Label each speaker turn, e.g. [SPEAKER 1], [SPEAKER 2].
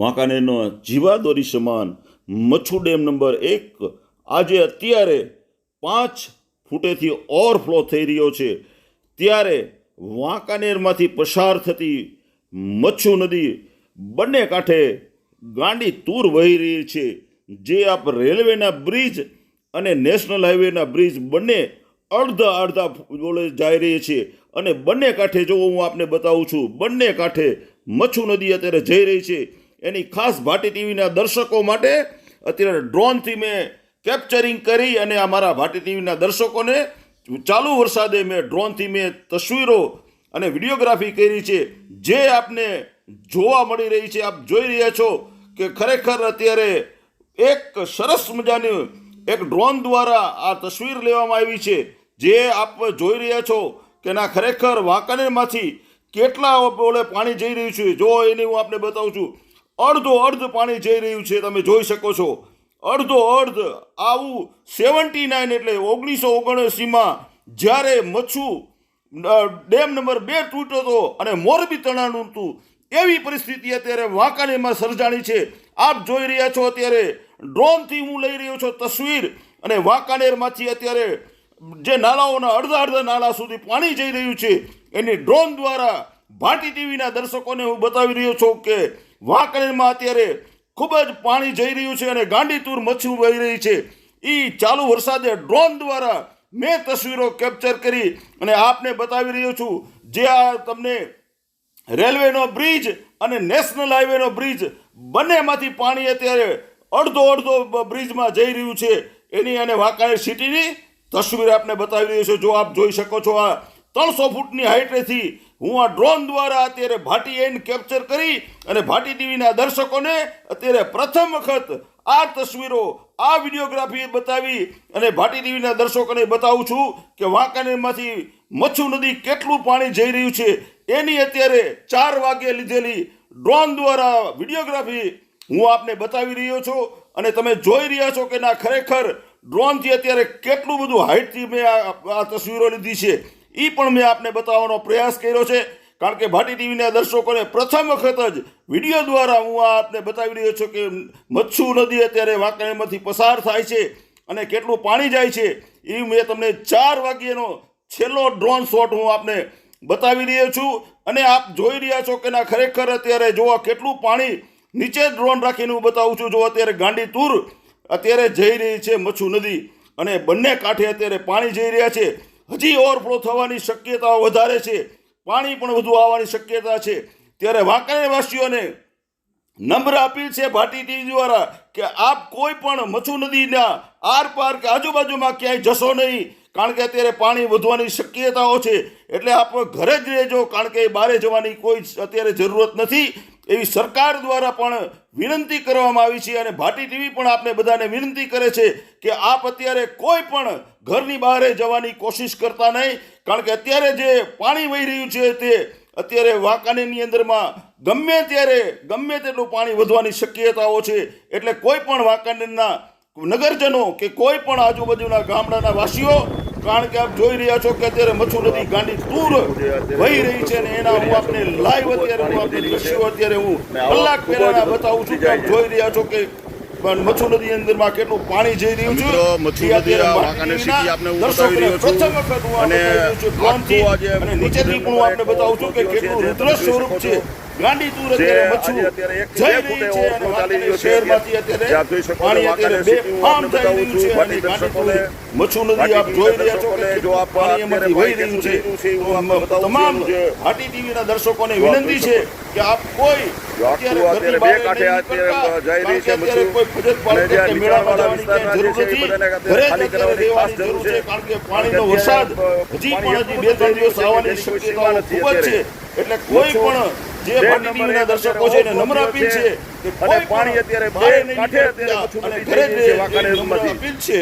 [SPEAKER 1] વાંકાનેરનો જીવાદોરી સમાન Machchhu dam number એક આજે અત્યારે પાંચ ફૂટેથી ઓવરફ્લો થઈ રહ્યો છે. ત્યારે વાંકાનેરમાંથી પસાર થતી મચ્છુ નદી બંને કાંઠે ગાંડી તૂર વહી રહી છે. જે આપ રેલવેના બ્રિજ અને નેશનલ હાઈવેના બ્રિજ બંને અડધા અડધા બોલે જઈ રહી છે. અને બંને કાંઠે જો હું આપને બતાવું છું, બંને કાંઠે મચ્છુ નદી અત્યારે જઈ રહી છે. એની ખાસ ભાટી ટીવીના દર્શકો માટે અત્યારે ડ્રોનથી મેં કેપ્ચરિંગ કરી અને અમારા ભાટી ટીવીના દર્શકોને ચાલુ વરસાદે મેં ડ્રોનથી મેં તસવીરો અને વિડીયોગ્રાફી કરી છે, જે આપને જોવા મળી રહી છે. આપ જોઈ રહ્યા છો કે ખરેખર અત્યારે એક સરસ મજાની એક ડ્રોન દ્વારા આ તસવીર લેવામાં આવી છે. જે આપ જોઈ રહ્યા છો કે ના ખરેખર વાંકાનેરમાંથી કેટલા બોલે પાણી જઈ રહ્યું છે. જો એની હું આપને બતાવું છું અડધો અર્ધ પાણી જઈ રહ્યું છે, તમે જોઈ શકો છો. અડધો અર્ધ આવું સેવન્ટી નાઇન એટલે ઓગણીસો ઓગણસીમાં જ્યારે મચ્છુ ડેમ નંબર બે તૂટ્યો હતો અને મોરબી તણાનું હતું, એવી પરિસ્થિતિ અત્યારે વાંકાનેરમાં સર્જાણી છે. આપ જોઈ રહ્યા છો અત્યારે ડ્રોનથી હું લઈ રહ્યો છું તસવીર અને વાંકાનેરમાંથી અત્યારે જે નાળાઓના અડધા અડધા નાળા સુધી પાણી જઈ રહ્યું છે, એની ડ્રોન દ્વારા ભાટી ટીવીના દર્શકોને હું બતાવી રહ્યો છું કે વાંકાનેરમાં અત્યારે ખૂબ જ પાણી જઈ રહ્યું છે અને ગાંડીતુર મચ્છું વહી રહી છે. એ ચાલુ વરસાદે ડ્રોન દ્વારા મેં તસવીરો કેપ્ચર કરી અને આપને બતાવી રહ્યો છું જે આ તમને રેલવેનો બ્રિજ અને નેશનલ હાઈવેનો બ્રિજ બંનેમાંથી પાણી અત્યારે અડધો અડધો બ્રિજમાં જઈ રહ્યું છે. એની અને વાંકાણી સિટીની તસવીર આપને બતાવી રહ્યો છું. જો આપ જોઈ શકો છો આ ત્રણસો ફૂટની હાઇટેથી હું આ ડ્રોન દ્વારા અત્યારે ભાટી એન્ડ કેપ્ચર કરી અને ભાટી ટીવીના દર્શકોને અત્યારે પ્રથમ વખત આ તસવીરો, આ વિડીયોગ્રાફી બતાવી અને ભાટી ટીવીના દર્શકોને બતાવું છું કે વાંકાનેરમાંથી મચ્છુ નદી કેટલું પાણી જઈ રહ્યું છે. એની અત્યારે ચાર વાગ્યે લીધેલી ડ્રોન દ્વારા વિડીયોગ્રાફી હું આપને બતાવી રહ્યો છું અને તમે જોઈ રહ્યા છો કે ના ખરેખર ડ્રોનથી અત્યારે કેટલું બધું હાઇટથી મેં આ તસવીરો લીધી છે. એ પણ મેં આપને બતાવવાનો પ્રયાસ કર્યો છે, કારણ કે ભાટી ટીવીના દર્શકોને પ્રથમ વખત જ વીડિયો દ્વારા હું આ આપને બતાવી રહ્યો છું કે મચ્છુ નદી અત્યારે વાંકણીમાંથી પસાર થાય છે અને કેટલું પાણી જાય છે એ મેં તમને ચાર વાગ્યેનો છેલ્લો ડ્રોન શોટ હું આપને બતાવી રહ્યો છું. અને આપ જોઈ રહ્યા છો કે ના, ખરેખર અત્યારે જોવા કેટલું પાણી નીચે ડ્રોન રાખીને હું બતાવું છું, જો અત્યારે ગાંડી તૂર અત્યારે જઈ રહી છે મચ્છુ નદી અને બંને કાંઠે અત્યારે પાણી જઈ રહ્યા છે. હજી ઓવરફ્લો થવાની શક્યતાઓ વધારે છે. પાણી પણ વધુ આવવાની શક્યતા છે. ત્યારે વાંકાનેરવાસીઓને નમ્ર અપીલ છે ભાટી ટીવી દ્વારા કે આપ કોઈ પણ મચ્છુ નદીના આર પાર કે આજુબાજુમાં ક્યાંય જશો નહીં. કારણ કે અત્યારે પાણી વધવાની શક્યતાઓ છે. એટલે આપણે ઘરે જ રહેજો, કારણ કે બહારે જવાની કોઈ અત્યારે જરૂરત નથી. એવી સરકાર દ્વારા પણ વિનંતી કરવામાં આવી છે અને ભાટી ટીવી પણ આપણે બધાને વિનંતી કરે છે કે આપ અત્યારે કોઈ પણ ઘરની બહાર જવાની કોશિશ કરતા નહીં. કારણ કે અત્યારે જે પાણી વહી રહ્યું છે તે અત્યારે વાંકાનેરની અંદરમાં ગમે ત્યારે, ગમે તેટલું પાણી વધવાની શક્યતાઓ છે. એટલે કોઈ પણ વાંકાનેરના નગરજનો કે કોઈ પણ આજુબાજુના ગામડાના વાસીઓ કારણ કે આપ જોઈ રહ્યા છો કે અત્યારે મચ્છુ નદી ગાંડી દૂર વહી રહી છે અને એના હું આપને લાઈવ અત્યારે હું આપને દ્રશ્યો અત્યારે હું કલાક પહેલાના બતાવું છું કે આપ જોઈ રહ્યા છો કે પણ મચ્છુ નદી અંદરમાં કેટલું પાણી જઈ રહ્યું છે
[SPEAKER 2] મચ્છુ નદી વાંકાનેર
[SPEAKER 1] માટીના
[SPEAKER 2] આપને હું બતાવી રહ્યો છું. અને. આખું આજે
[SPEAKER 1] નીચેથી હું આપને બતાવું છું કે કેટલું રુદ્ર સ્વરૂપ છે ગાંડી
[SPEAKER 2] તુર
[SPEAKER 1] અત્યારે મચ્છુ જઈ રહી છે અને વાંકાનેર શહેરમાંથી અત્યારે પાણી અત્યારે બે
[SPEAKER 2] આપને
[SPEAKER 1] થઈ રહ્યું છે અને ગાંડી
[SPEAKER 2] તુર
[SPEAKER 1] મચ્છુ નદી આપ જોઈ રહ્યા છો કે
[SPEAKER 2] જો આપ
[SPEAKER 1] પાણી એમાંથી વહી રહ્યું છે. તમામ હાટી ટીવીના દર્શકોને વિનંતી છે કે આપ કોઈ અત્યારે
[SPEAKER 2] બે કાંઠે અત્યારે જઈ રહી છે
[SPEAKER 1] કારણ કે અત્યારે
[SPEAKER 2] મચ્છુ.
[SPEAKER 1] કોઈ ફજત પાડે
[SPEAKER 2] અને જે નીચાણવાળા વિસ્તારના જે છે એ બધાને
[SPEAKER 1] ઘરે
[SPEAKER 2] ખાલી
[SPEAKER 1] અત્યારે
[SPEAKER 2] ખાસ
[SPEAKER 1] જરૂર
[SPEAKER 2] જરૂર
[SPEAKER 1] છે
[SPEAKER 2] છે.
[SPEAKER 1] કારણ કે પાણીનો વરસાદ હજી
[SPEAKER 2] પણ
[SPEAKER 1] હજી બે ત્રણ દિવસ આવવાની શક્યતાઓ ખૂબ જ છે એટલે કોઈ પણ જે ટીવીના દર્શકો છે એને નમ્ર અપીલ છે કે કોઈ
[SPEAKER 2] પાણી અત્યારે
[SPEAKER 1] બહાર
[SPEAKER 2] કાંઠે અત્યારે
[SPEAKER 1] ઘરે જ
[SPEAKER 2] રહી
[SPEAKER 1] અપીલ છે.